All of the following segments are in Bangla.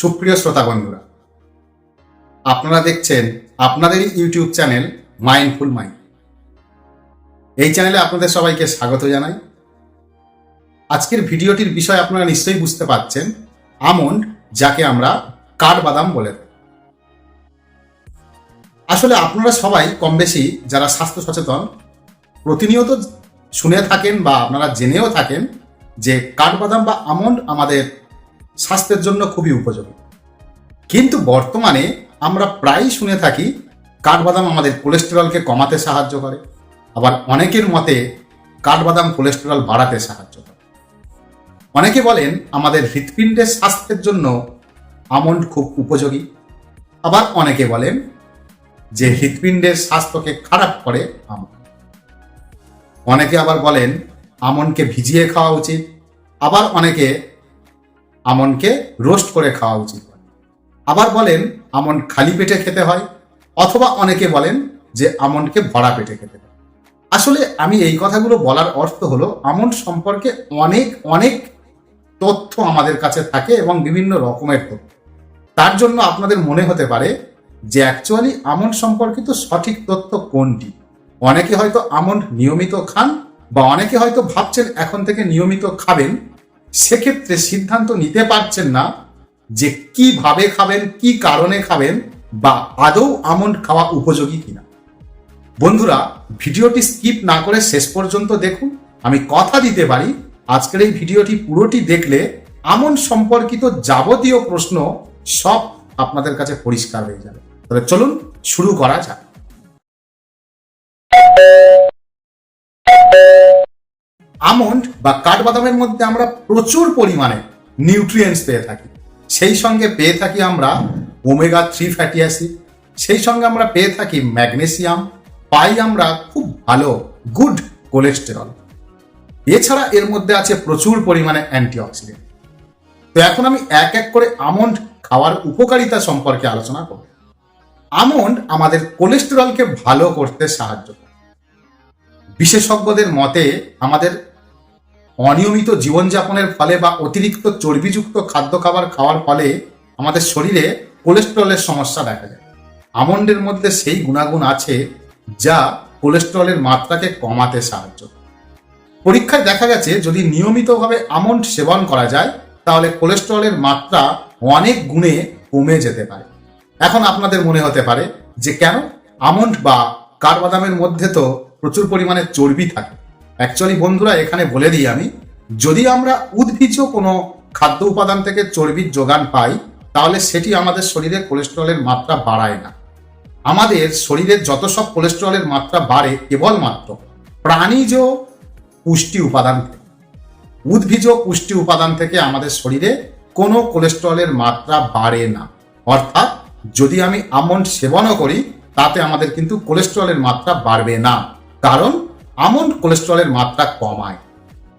সুপ্রিয় শ্রোতা বন্ধুরা আপনারা দেখছেন আপনাদেরই ইউটিউব চ্যানেল মাইন্ডফুল মাইন্ড এই চ্যানেলে আপনাদের সবাইকে স্বাগত জানাই। আজকের ভিডিওটির বিষয় আপনারা নিশ্চয়ই বুঝতে পারছেন, আমন্ড যাকে আমরা কাঠবাদাম বলে আসলে আপনারা সবাই কম বেশি যারা স্বাস্থ্য সচেতন, প্রতিনিয়ত শুনে থাকেন বা আপনারা জেনেও থাকেন যে কাঠবাদাম বা আমন্ড আমাদের স্বাস্থ্যের জন্য খুবই উপযোগী। কিন্তু বর্তমানে আমরা প্রায়ই শুনে থাকি, কাঠবাদাম আমাদের কোলেস্টেরলকে কমাতে সাহায্য করে, আবার অনেকের মতে কাঠবাদাম কোলেস্টেরল বাড়াতে সাহায্য করে। অনেকে বলেন আমাদের হৃৎপিণ্ডের স্বাস্থ্যের জন্য আমন্ড খুব উপযোগী। আবার অনেকে বলেন যে হৃৎপিণ্ডের স্বাস্থ্যকে খারাপ করে আমন্ড। অনেকে আবার বলেন আমনকে ভিজিয়ে খাওয়া উচিত। আবার অনেকে আমনকে রোস্ট করে খাওয়া উচিত। আবার বলেন, আমন খালি পেটে খেতে হয়, অথবা অনেকে বলেন যে আমনকে ভরা পেটে খেতে হয়। আসলে আমি এই কথাগুলো বলার অর্থ হলো, আমন সম্পর্কে অনেক অনেক তথ্য আমাদের কাছে থাকে এবং বিভিন্ন রকমের তথ্য। তার জন্য আপনাদের মনে হতে পারে যে অ্যাকচুয়ালি আমন সম্পর্কিত সঠিক তথ্য কোনটি? অনেকে হয়তো আমন্ড নিয়মিত খান বা অনেকে হয়তো ভাবছেন এখন থেকে নিয়মিত খাবেন সেক্ষেত্রে সিদ্ধান্ত নিতে পারছেন না যে কীভাবে খাবেন, কি কারণে খাবেন, বা আদৌ আমন্ড খাওয়া উপযোগী কিনা। বন্ধুরা, ভিডিওটি স্কিপ না করে শেষ পর্যন্ত দেখুন। আমি কথা দিতে পারি, আজকের এই ভিডিওটি পুরোটি দেখলে আমন্ড সম্পর্কিত যাবতীয় প্রশ্ন সব আপনাদের কাছে পরিষ্কার হয়ে যাবে। তবে চলুন শুরু করা যাক। আমন্ড বা কাঠবাদামের মধ্যে আমরা প্রচুর পরিমাণে নিউট্রিয়েন্টস পেয়ে থাকি। সেই সঙ্গে পেয়ে থাকি আমরা ওমেগা থ্রি ফ্যাটি অ্যাসিড সেই সঙ্গে আমরা পেয়ে থাকি ম্যাগনেসিয়াম পাই আমরা খুব ভালো গুড কোলেস্টেরল এছাড়া এর মধ্যে আছে প্রচুর পরিমাণে অ্যান্টিঅক্সিডেন্ট তো এখন আমি এক এক করে আমন্ড খাওয়ার উপকারিতা সম্পর্কে আলোচনা করব। আমন্ড আমাদের কোলেস্টেরলকে ভালো করতে সাহায্য করে। বিশেষজ্ঞদের মতে আমাদের অনিয়মিত জীবনযাপনের ফলে বা অতিরিক্ত চর্বিযুক্ত খাদ্য খাবার খাওয়ার ফলে আমাদের শরীরে কোলেস্টেরলের সমস্যা দেখা যায়। আমন্ডের মধ্যে সেই গুণাগুণ আছে যা কোলেস্টেরলের মাত্রাকে কমাতে সাহায্য পরীক্ষায় দেখা গেছে, যদি নিয়মিতভাবে আমন্ড সেবন করা যায়, তাহলে কোলেস্টেরলের মাত্রা অনেক গুণে কমে যেতে পারে। এখন আপনাদের মনে হতে পারে যে কেন? আমন্ড বা কাঠবাদামের মধ্যে তো প্রচুর পরিমাণে চর্বি থাকে। অ্যাকচুয়ালি বন্ধুরা, এখানে বলে দিই আমি, যদি আমরা উদ্ভিজ কোনো খাদ্য উপাদান থেকে চর্বির যোগান পাই, তাহলে সেটি আমাদের শরীরে কোলেস্টেরলের মাত্রা বাড়ায় না। আমাদের শরীরের যত সব কোলেস্টেরলের মাত্রা বাড়ে কেবলমাত্র প্রাণীজ পুষ্টি উপাদান থেকে। উদ্ভিজ পুষ্টি উপাদান থেকে আমাদের শরীরে কোনো কোলেস্টেরলের মাত্রা বাড়ে না। অর্থাৎ, যদি আমি আমন্ড সেবনও করি, তাতে আমাদের কিন্তু কোলেস্টেরলের মাত্রা বাড়বে না। কারণ আমন্ড কোলেস্ট্রলের মাত্রা কমায়।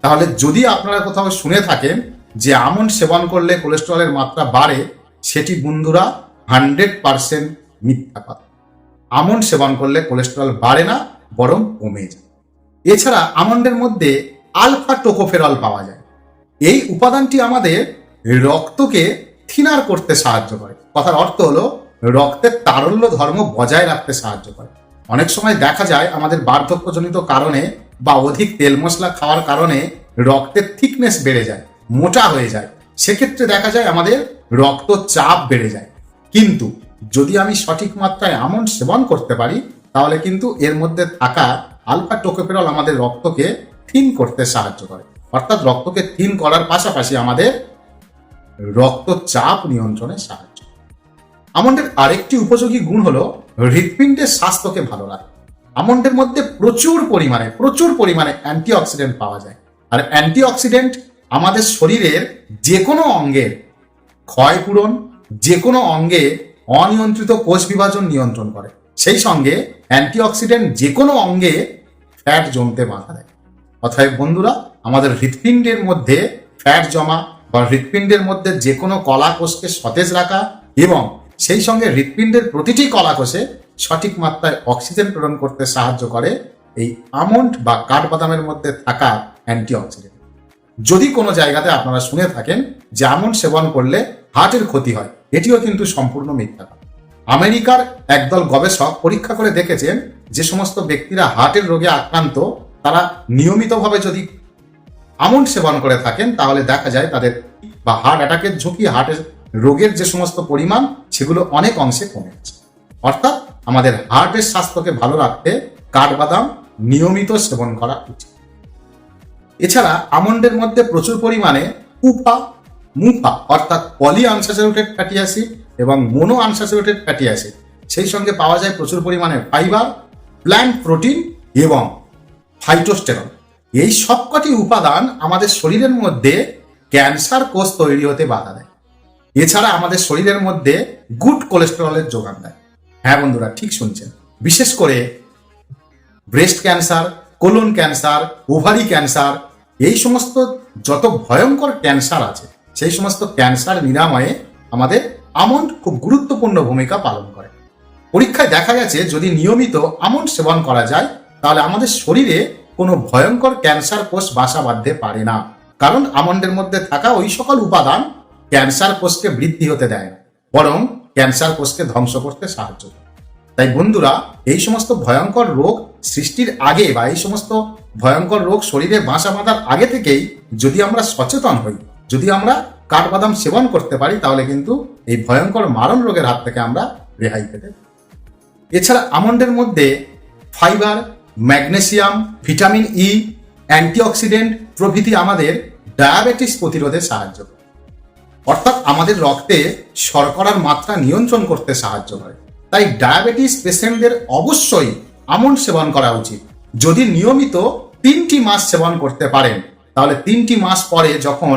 তাহলে যদি আপনারা কোথাও শুনে থাকেন যে আমন্ড সেবন করলে কোলেস্ট্রলের মাত্রা বাড়ে, সেটি বন্ধুরা হান্ড্রেড পারসেন্ট মিথ্যা কথা। আমন্ড সেবন করলে কোলেস্টেরল বাড়ে না, বরং কমে যায়। এছাড়া আমন্ডের মধ্যে আলফা টোকোফেরল পাওয়া যায়। এই উপাদানটি আমাদের রক্তকে থিনার করতে সাহায্য করে। কথার অর্থ হলো রক্তের তারল্য ধর্ম বজায় রাখতে সাহায্য করে। অনেক সময় দেখা যায় আমাদের বার্ধক্যজনিত কারণে বা অধিক তেল মশলা খাওয়ার কারণে রক্তের থিকনেস বেড়ে যায়, মোটা হয়ে যায়। সেক্ষেত্রে দেখা যায় আমাদের রক্তচাপ বেড়ে যায়। কিন্তু যদি আমি সঠিক মাত্রায় আমন সেবন করতে পারি, তাহলে কিন্তু এর মধ্যে থাকা আলফা টোকোপেরল আমাদের রক্তকে থিন করতে সাহায্য করে। অর্থাৎ রক্তকে থিন করার পাশাপাশি আমাদের রক্তচাপ নিয়ন্ত্রণে সাহায্য আমন্ডের আরেকটি উপযোগী গুণ হলো হৃৎপিণ্ডের স্বাস্থ্যকে ভালো রাখে। আমন্ডের মধ্যে প্রচুর পরিমাণে প্রচুর পরিমাণে অ্যান্টিঅক্সিডেন্ট পাওয়া যায়। আর অ্যান্টিঅক্সিডেন্ট আমাদের শরীরের যে কোনো অঙ্গের ক্ষয়পূরণ যে কোনো অঙ্গে অনিয়ন্ত্রিত কোষ বিভাজন নিয়ন্ত্রণ করে। সেই সঙ্গে অ্যান্টিঅক্সিডেন্ট যে কোনো অঙ্গে ফ্যাট জমতে বাধা দেয়। অতএব বন্ধুরা, আমাদের হৃৎপিণ্ডের মধ্যে ফ্যাট জমা বা হৃৎপিণ্ডের মধ্যে যে কোনো কলা কোষকে সতেজ রাখা এবং সেই সঙ্গে হৃৎপিণ্ডের প্রতিটি কলা কোষে সঠিক মাত্রায় অক্সিজেন প্রেরণ করতে সাহায্য করে এই আমন্ড বা কাঠবাদামের মধ্যে থাকা অ্যান্টিঅক্সিডেন্ট। যদি কোনো জায়গাতে আপনারা শুনে থাকেন যে আমন্ড সেবন করলে হার্টের ক্ষতি হয়, এটিও কিন্তু সম্পূর্ণ মিথ্যা আমেরিকার একদল গবেষক পরীক্ষা করে দেখেছেন যে সমস্ত ব্যক্তিরা হার্টের রোগে আক্রান্ত, তারা নিয়মিতভাবে যদি আমন্ড সেবন করে থাকেন, তাহলে দেখা যায় তাদের বা হার্ট অ্যাটাকের ঝুঁকি হার্টের রোগের যে সমস্ত পরিমাণ, সেগুলো অনেক অংশে কমে গেছে। অর্থাৎ আমাদের হার্টের স্বাস্থ্যকে ভালো রাখতে কাঠবাদাম নিয়মিত সেবন করা উচিত। এছাড়া আমন্ডের মধ্যে প্রচুর পরিমাণে উফা, মুফা, অর্থাৎ পলি আনস্যাচুরেটেড ফ্যাটি অ্যাসিড এবং মোনো আনস্যাচুরেটেড ফ্যাটি অ্যাসিড সেই সঙ্গে পাওয়া যায় প্রচুর পরিমাণে ফাইবার প্ল্যান্ট প্রোটিন এবং ফাইটোস্টেরন এই সবকটি উপাদান আমাদের শরীরের মধ্যে ক্যান্সার কোষ তৈরি হতে বাধা দেয়। এছাড়া আমাদের শরীরের মধ্যে গুড কোলেস্টেরলের যোগান দেয়। হ্যাঁ বন্ধুরা, ঠিক শুনছেন। বিশেষ করে breast cancer colon cancer ovary cancer এই সমস্ত যত ভয়ঙ্কর ক্যান্সার আছে, সেই সমস্ত ক্যান্সার নিরাময়ে আমাদের আমন্ড খুব গুরুত্বপূর্ণ ভূমিকা পালন করে। পরীক্ষায় দেখা গেছে, যদি নিয়মিত আমন্ড সেবন করা যায়, তাহলে আমাদের শরীরে কোনো ভয়ঙ্কর ক্যান্সার কোষ বাসা বাঁধতে পারে না। কারণ আমন্ডের মধ্যে থাকা ওই সকল উপাদান ক্যান্সার কোষকে বৃদ্ধি হতে দেয় না বরং ক্যান্সার কোষকে ধ্বংস করতে সাহায্য করে তাই বন্ধুরা, এই সমস্ত ভয়ঙ্কর রোগ সৃষ্টির আগে বা এই সমস্ত ভয়ঙ্কর রোগ শরীরে বাসা বাঁধার আগে থেকেই যদি আমরা সচেতন হই, যদি আমরা কাঠবাদাম সেবন করতে পারি, তাহলে কিন্তু এই ভয়ঙ্কর মারণ রোগের হাত থেকে আমরা রেহাই পেতে। এছাড়া আমন্ডের মধ্যে fibre, magnesium, vitamin E antioxidant প্রভৃতি আমাদের ডায়াবেটিস প্রতিরোধে সাহায্য করে অর্থাৎ আমাদের রক্তে শর্করার মাত্রা নিয়ন্ত্রণ করতে সাহায্য করে। তাই ডায়াবেটিস পেশেন্টদের অবশ্যই আমন্ড সেবন করা উচিত। যদি নিয়মিত তিনটি মাস সেবন করতে পারেন, তাহলে তিনটি মাস পরে যখন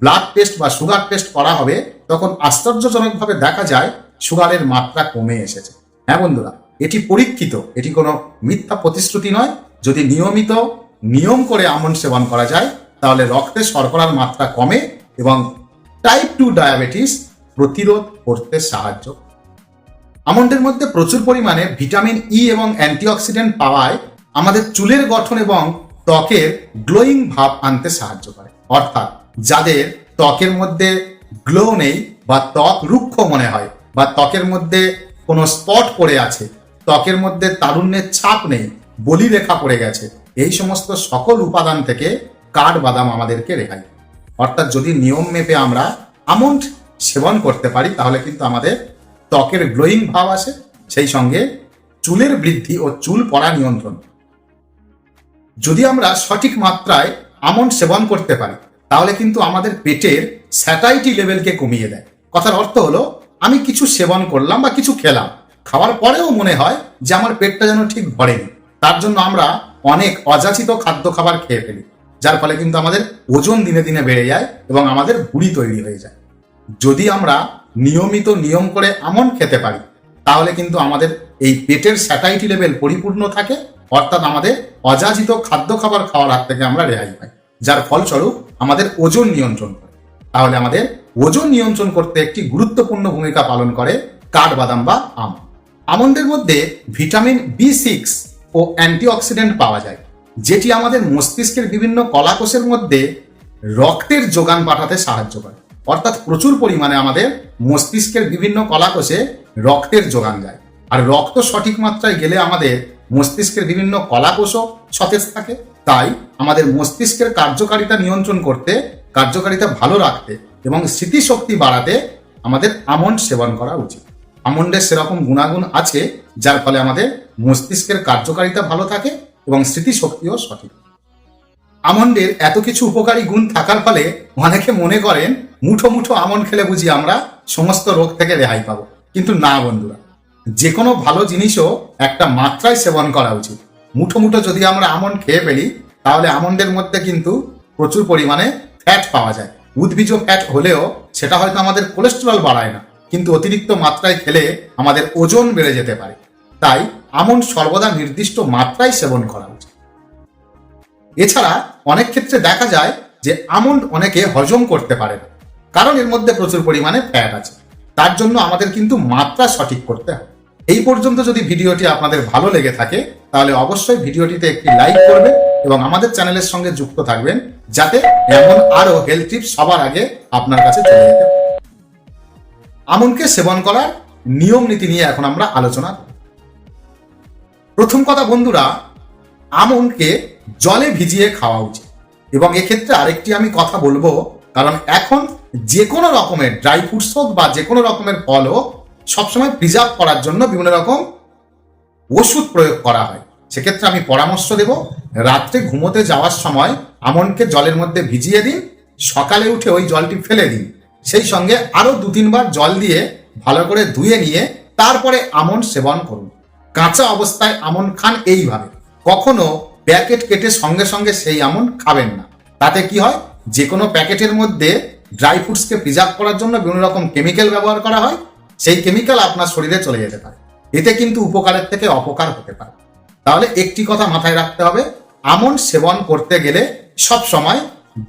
ব্লাড টেস্ট বা সুগার টেস্ট করা হবে, তখন আশ্চর্যজনকভাবে দেখা যায় সুগারের মাত্রা কমে এসেছে। হ্যাঁ বন্ধুরা, এটি পরীক্ষিত, এটি কোনো মিথ্যা প্রতিশ্রুতি নয়। যদি নিয়মিত নিয়ম করে আমন্ড সেবন করা যায়, তাহলে রক্তে শর্করার মাত্রা কমে এবং টাইপ টু ডায়াবেটিস প্রতিরোধ করতে সাহায্য। আমন্ডের মধ্যে প্রচুর পরিমাণে ভিটামিন ই এবং অ্যান্টিঅক্সিডেন্ট পাওয়ায় আমাদের চুলের গঠন এবং ত্বকের গ্লোয়িং ভাব আনতে সাহায্য করে অর্থাৎ যাদের ত্বকের মধ্যে গ্লো নেই বা ত্বক রুক্ষ মনে হয় বা ত্বকের মধ্যে কোনো স্পট পড়ে আছে, ত্বকের মধ্যে তারুণ্যের ছাপ নেই বলি রেখা পড়ে গেছে, এই সমস্ত সকল উপাদান থেকে কাঠ বাদাম আমাদেরকে রেহাই। অর্থাৎ যদি নিয়ম মেপে আমরা আমন্ড সেবন করতে পারি, তাহলে কিন্তু আমাদের ত্বকের গ্লোয়িং ভাব আসে, সেই সঙ্গে চুলের বৃদ্ধি ও চুল পড়া নিয়ন্ত্রণ। যদি আমরা সঠিক মাত্রায় আমন্ড সেবন করতে পারি, তাহলে কিন্তু আমাদের পেটের স্যাটাইটি লেভেলকে কমিয়ে দেয়। কথার অর্থ হলো, আমি কিছু সেবন করলাম বা কিছু খেলাম, খাওয়ার পরেও মনে হয় যে আমার পেটটা যেন ঠিক ভরেনি। তার জন্য আমরা অনেক অযাচিত খাদ্য খাবার খেয়ে ফেলি। যার ফলে কিন্তু আমাদের ওজন দিনে দিনে বেড়ে যায় এবং আমাদের ভুঁড়ি তৈরি হয়ে যায়। যদি আমরা নিয়মিত নিয়ম করে আমন খেতে পারি, তাহলে কিন্তু আমাদের এই পেটের স্যাটাইটি লেভেল পরিপূর্ণ থাকে, অর্থাৎ আমাদের অযাচিত খাদ্য খাবার খাওয়ার হাত থেকে আমরা রেহাই পাই। যার ফলস্বরূপ আমাদের ওজন নিয়ন্ত্রণ করে। তাহলে আমাদের ওজন নিয়ন্ত্রণ করতে একটি গুরুত্বপূর্ণ ভূমিকা পালন করে কাঠবাদাম বা আম আমন্ডের মধ্যে ভিটামিন বি সিক্স ও অ্যান্টিঅক্সিডেন্ট পাওয়া যায়। যেটি আমাদের মস্তিষ্কের বিভিন্ন কলাকোষের মধ্যে রক্তের যোগান পাঠাতে সাহায্য করে। অর্থাৎ প্রচুর পরিমাণে আমাদের মস্তিষ্কের বিভিন্ন কলাকোষে রক্তের যোগান যায়। আর রক্ত সঠিক মাত্রায় গেলে আমাদের মস্তিষ্কের বিভিন্ন কলাকোষও সতেজ থাকে। তাই আমাদের মস্তিষ্কের কার্যকারিতা নিয়ন্ত্রণ করতে, কার্যকারিতা ভালো রাখতে এবং স্মৃতিশক্তি বাড়াতে আমাদের আমন্ড সেবন করা উচিত। আমন্ডের সেরকম গুণাগুণ আছে, যার ফলে আমাদের মস্তিষ্কের কার্যকারিতা ভালো থাকে এবং স্মৃতিশক্তিও সঠিক। আমন্ডের এত কিছু উপকারী গুণ থাকার ফলে অনেকে মনে করেন, মুঠো মুঠো আমন্ড খেলে বুঝি আমরা সমস্ত রোগ থেকে রেহাই পাবো। কিন্তু না বন্ধুরা যে কোনো ভালো জিনিসও একটা মাত্রায় সেবন করা উচিত। মুঠো মুঠো যদি আমরা আমন্ড খেয়ে ফেলি, তাহলে আমন্ডের মধ্যে কিন্তু প্রচুর পরিমাণে ফ্যাট পাওয়া যায়। উদ্ভিজ ফ্যাট হলেও সেটা হয়তো আমাদের কোলেস্টেরল বাড়ায় না, কিন্তু অতিরিক্ত মাত্রায় খেলে আমাদের ওজন বেড়ে যেতে পারে। তাই আমন্ড সর্বদা নির্দিষ্ট মাত্রায় সেবন করা উচিত এছাড়া অনেক ক্ষেত্রে দেখা যায় যে আমন্ড অনেকে হজম করতে পারে না, কারণ এর মধ্যে প্রচুর পরিমাণে ফ্যাট আছে তার জন্য আমাদের কিন্তু মাত্রা সঠিক করতে হবে এই পর্যন্ত যদি ভিডিওটি আপনাদের ভালো লেগে থাকে, তাহলে অবশ্যই ভিডিওটিতে একটি লাইক করবেন এবং আমাদের চ্যানেলের সঙ্গে যুক্ত থাকবেন, যাতে এমন আরও হেলথ টিপস সবার আগে আপনার কাছে চলে যেতে। আমনকে সেবন করার নিয়ম নীতি নিয়ে এখন আমরা আলোচনা। প্রথম কথা বন্ধুরা, আমনকে জলে ভিজিয়ে খাওয়া উচিত। এবং এক্ষেত্রে আরেকটি আমি কথা বলব, কারণ এখন যে কোনো রকমের ড্রাই ফ্রুটস হোক বা যে কোনো রকমের ফল হোক, সবসময় প্রিজার্ভ করার জন্য বিভিন্ন রকম ওষুধ প্রয়োগ করা হয়। সেক্ষেত্রে আমি পরামর্শ দেব, রাত্রে ঘুমোতে যাওয়ার সময় আমনকে জলের মধ্যে ভিজিয়ে দিন, সকালে উঠে ওই জলটি ফেলে দিন। সেই সঙ্গে আরও দু তিনবার জল দিয়ে ভালো করে ধুয়ে নিয়ে তারপরে আমন সেবন করুন। কাঁচা অবস্থায় আমন খান এইভাবে। কখনো প্যাকেট কেটে সঙ্গে সঙ্গে সেই আমন খাবেন না। তাতে কি হয়? যে কোনো প্যাকেটের মধ্যে ড্রাই ফ্রুটসকে প্রিজার্ভ করার জন্য বিভিন্ন রকম কেমিক্যাল ব্যবহার করা হয়। সেই কেমিক্যাল আপনার শরীরে চলে যেতে পারে। এতে কিন্তু উপকারের থেকে অপকার হতে পারে। তাহলে একটি কথা মাথায় রাখতে হবে। আমন সেবন করতে গেলে সব সময়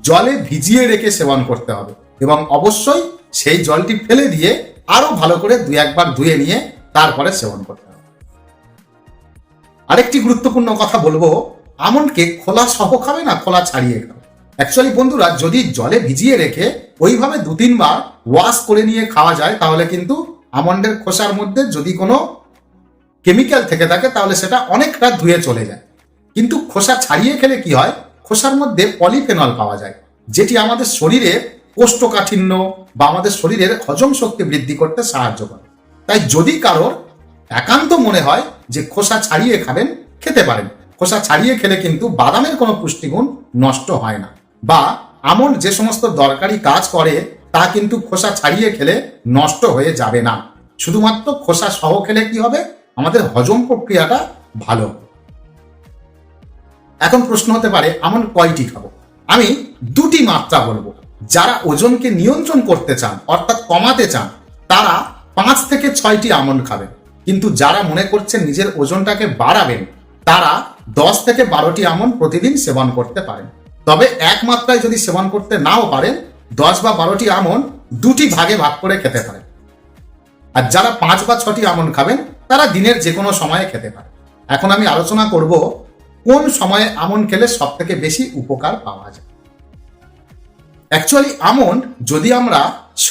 জলে ভিজিয়ে রেখে সেবন করতে হবে এবং অবশ্যই সেই জলটি ফেলে দিয়ে আরও ভালো করে দুই একবার ধুয়ে নিয়ে তারপরে সেবন করতে হবে। আরেকটি গুরুত্বপূর্ণ কথা বলব। আমনকে খোলা সহ খাবে না খোলা ছাড়িয়ে খাবে। অ্যাকচুয়ালি বন্ধুরা, যদি জলে ভিজিয়ে রেখে ওইভাবে দু তিনবার ওয়াশ করে নিয়ে খাওয়া যায়, তাহলে কিন্তু আমন্ডের খোসার মধ্যে যদি কোনো কেমিক্যাল থেকে থাকে, তাহলে সেটা অনেকটা ধুয়ে চলে যায়। কিন্তু খোসা ছাড়িয়ে খেলে কি হয়? খোসার মধ্যে পলিফেনল পাওয়া যায়, যেটি আমাদের শরীরে কোষ্ঠকাঠিন্য বা আমাদের শরীরের হজম শক্তি বৃদ্ধি করতে সাহায্য করে। তাই যদি কারোর একান্ত মনে হয় যে খোসা ছাড়িয়ে খাবেন, খেতে পারেন। খোসা ছাড়িয়ে খেলে কিন্তু বাদামের কোনো পুষ্টিগুণ নষ্ট হয় না। বা আমন যে সমস্ত দরকারি কাজ করে, তা কিন্তু খোসা ছাড়িয়ে খেলে নষ্ট হয়ে যাবে না। শুধুমাত্র খোসা সহ খেলে কি হবে? আমাদের হজম প্রক্রিয়াটা ভালো। এখন প্রশ্ন হতে পারে আমন কয়টি খাব? আমি দুটি মাত্রা বলব। যারা ওজনকে নিয়ন্ত্রণ করতে চান, অর্থাৎ কমাতে চান, তারা পাঁচ থেকে ছয়টি আমন্ড খাবেন। কিন্তু যারা মনে করছেন নিজের ওজনটাকে বাড়াবেন, তারা দশ থেকে বারোটি আমন প্রতিদিন সেবন করতে পারেন। তবে এক মাত্রায় যদি সেবন করতে নাও পারেন, দশ বা বারোটি আমন দুটি ভাগে ভাগ করে খেতে পারেন। আর যারা পাঁচ বা ছটি আমন খাবেন, তারা দিনের যে কোনো সময়ে খেতে পারে এখন আমি আলোচনা করব কোন সময়ে আমন খেলে সব থেকে বেশি উপকার পাওয়া যায়। অ্যাকচুয়ালি আমন যদি আমরা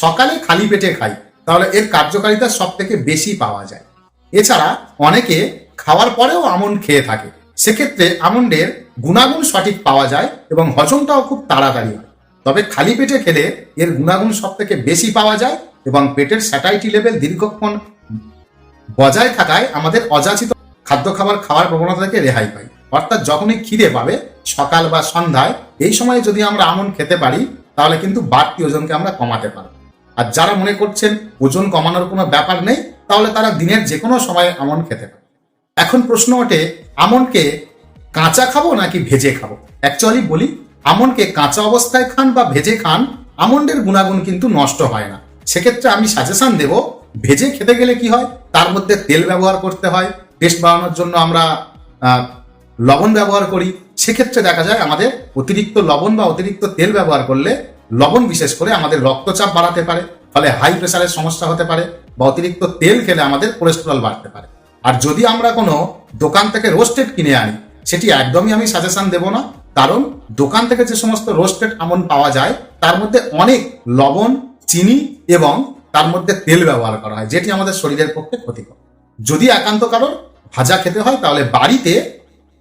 সকালে খালি পেটে খাই, তাহলে এর কার্যকারিতা সব থেকে বেশি পাওয়া যায়। এছাড়া অনেকে খাওয়ার পরেও আমন্ড খেয়ে থাকে। সেক্ষেত্রে আমন্ডের গুণাগুণ সঠিক পাওয়া যায় এবং হজমটাও খুব তাড়াতাড়ি হয়। তবে খালি পেটে খেলে এর গুণাগুণ সব থেকে বেশি পাওয়া যায় এবং পেটের স্যাটাইটি লেভেল দীর্ঘক্ষণ বজায় থাকায় আমাদের অযাচিত খাদ্য খাবার খাওয়ার প্রবণতা থেকে রেহাই পাই। অর্থাৎ যখনই খিদে পাবে, সকাল বা সন্ধ্যায় এই সময় যদি আমরা আমন খেতে পারি, তাহলে কিন্তু বাড়তি ওজনকে আমরা কমাতে পারব। আর যারা মনে করছেন ওজন কমানোর কোনো ব্যাপার নেই তাহলে তারা দিনের যে কোনো সময় আমন খেতে পারে। এখন প্রশ্ন ওঠে, আমনকে কাঁচা খাব নাকি ভেজে খাব? অ্যাকচুয়ালি বলি, আমনকে কাঁচা অবস্থায় খান বা ভেজে খান আমন্ডের গুণাগুণ কিন্তু নষ্ট হয় না। সেক্ষেত্রে আমি সাজেশন দেব, ভেজে খেতে গেলে কি হয়? তার মধ্যে তেল ব্যবহার করতে হয়। টেস্ট বাড়ানোর জন্য আমরা লবণ ব্যবহার করি। সেক্ষেত্রে দেখা যায় আমাদের অতিরিক্ত লবণ বা অতিরিক্ত তেল ব্যবহার করলে লবণ বিশেষ করে আমাদের রক্তচাপ বাড়াতে পারে। ফলে হাই প্রেশারের সমস্যা হতে পারে। বা অতিরিক্ত তেল খেলে আমাদের কোলেস্ট্রল বাড়তে পারে। আর যদি আমরা কোনো দোকান থেকে রোস্টেড কিনে আনি, সেটি একদমই আমি সাজেশন দেব না। কারণ দোকান থেকে যে সমস্ত রোস্টেড আমন পাওয়া যায়, তার মধ্যে অনেক লবণ, চিনি এবং তার মধ্যে তেল ব্যবহার করা হয়, যেটি আমাদের শরীরের পক্ষে ক্ষতিকর। যদি একান্ত কারোর ভাজা খেতে হয়, তাহলে বাড়িতে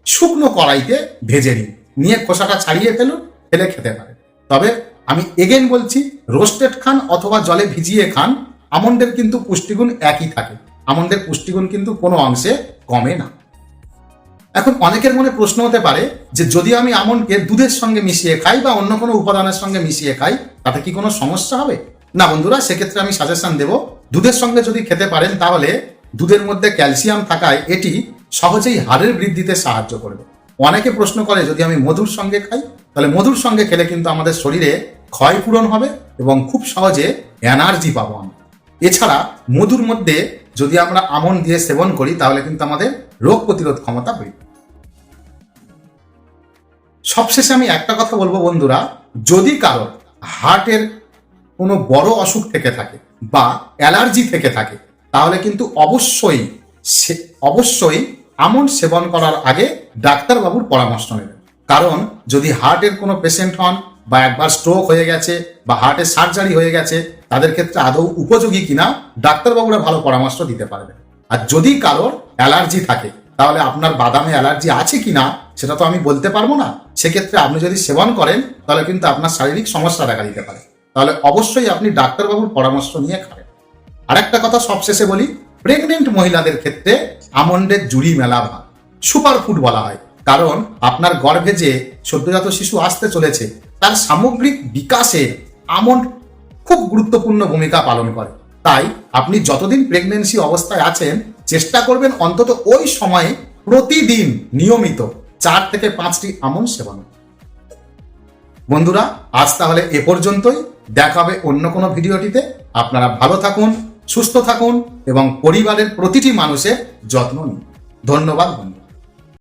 শুকনো কড়াইতে ভেজে নিন। নিয়ে খোসাটা ছাড়িয়ে ফেলুন, ফেলে খেতে পারে তবে আমি এগেন বলছি রোস্টেড খান অথবা জলে ভিজিয়ে খান আমন্ডের কিন্তু পুষ্টিগুণ একই থাকে। আমন্ডের পুষ্টিগুণ কিন্তু কোনো অংশে কমে না। এখন অনেকের মনে প্রশ্ন হতে পারে যে যদি আমি আমন্ডকে দুধের সঙ্গে মিশিয়ে খাই বা অন্য কোনো উপাদানের সঙ্গে মিশিয়ে খাই, তাতে কি কোনো সমস্যা হবে? না বন্ধুরা, সেক্ষেত্রে আমি সাজেশন দেব, দুধের সঙ্গে যদি খেতে পারেন তাহলে দুধের মধ্যে ক্যালসিয়াম থাকায় এটি সহজেই হাড়ের বৃদ্ধিতে সাহায্য করবে। অনেকে প্রশ্ন করে, যদি আমি মধুর সঙ্গে খাই, তাহলে মধুর সঙ্গে খেলে কিন্তু আমাদের শরীরে ক্ষয় পূরণ হবে এবং খুব সহজে এনার্জি পাবো আমরা। এছাড়া মধুর মধ্যে যদি আমরা আমন দিয়ে সেবন করি, তাহলে কিন্তু আমাদের রোগ প্রতিরোধ ক্ষমতা বৃদ্ধি সবশেষে আমি একটা কথা বলব বন্ধুরা, যদি কারোর হার্টের কোনো বড় অসুখ থেকে থাকে বা অ্যালার্জি থেকে থাকে, তাহলে কিন্তু অবশ্যই সে- অবশ্যই আমন সেবন করার আগে ডাক্তারবাবুর পরামর্শ নেবেন। কারণ যদি হার্টের কোনো পেশেন্ট হন বা একবার স্ট্রোক হয়ে গেছে বা হার্টের সার্জারি হয়ে গেছে তাদের ক্ষেত্রে আদৌ উপযোগী কিনা, ডাক্তারবাবুরা ভালো পরামর্শ দিতে পারবে। আর যদি কারোর অ্যালার্জি থাকে, তাহলে আপনার বাদামে অ্যালার্জি আছে কিনা, সেটা তো আমি বলতে পারব না। সেক্ষেত্রে আপনি যদি সেবন করেন, তাহলে কিন্তু আপনার শারীরিক সমস্যা দেখা দিতে পারে। তাহলে অবশ্যই আপনি ডাক্তারবাবুর পরামর্শ নিয়ে খাবেন। আরেকটা কথা সবশেষে বলি প্রেগনেন্ট মহিলাদের ক্ষেত্রে আমন্ডের জুড়ি মেলা ভাগ সুপার ফুড বলা হয়। কারণ আপনার গর্ভে যে সদ্যজাত শিশু আসতে চলেছে, তার সামগ্রিক বিকাশে আমন্ড খুব গুরুত্বপূর্ণ ভূমিকা পালন করে। তাই আপনি যতদিন প্রেগনেন্সি অবস্থায় আছেন, চেষ্টা করবেন অন্তত ওই সময়ে প্রতিদিন নিয়মিত চার থেকে পাঁচটি আমন্ড সেবন বন্ধুরা, আজ তাহলে এ পর্যন্তই। দেখা হবে অন্য কোনো ভিডিওটিতে। আপনারা ভালো থাকুন, সুস্থ থাকুন এবং পরিবারের প্রতিটি মানুষের যত্ন নিন। ধন্যবাদ বন্ধু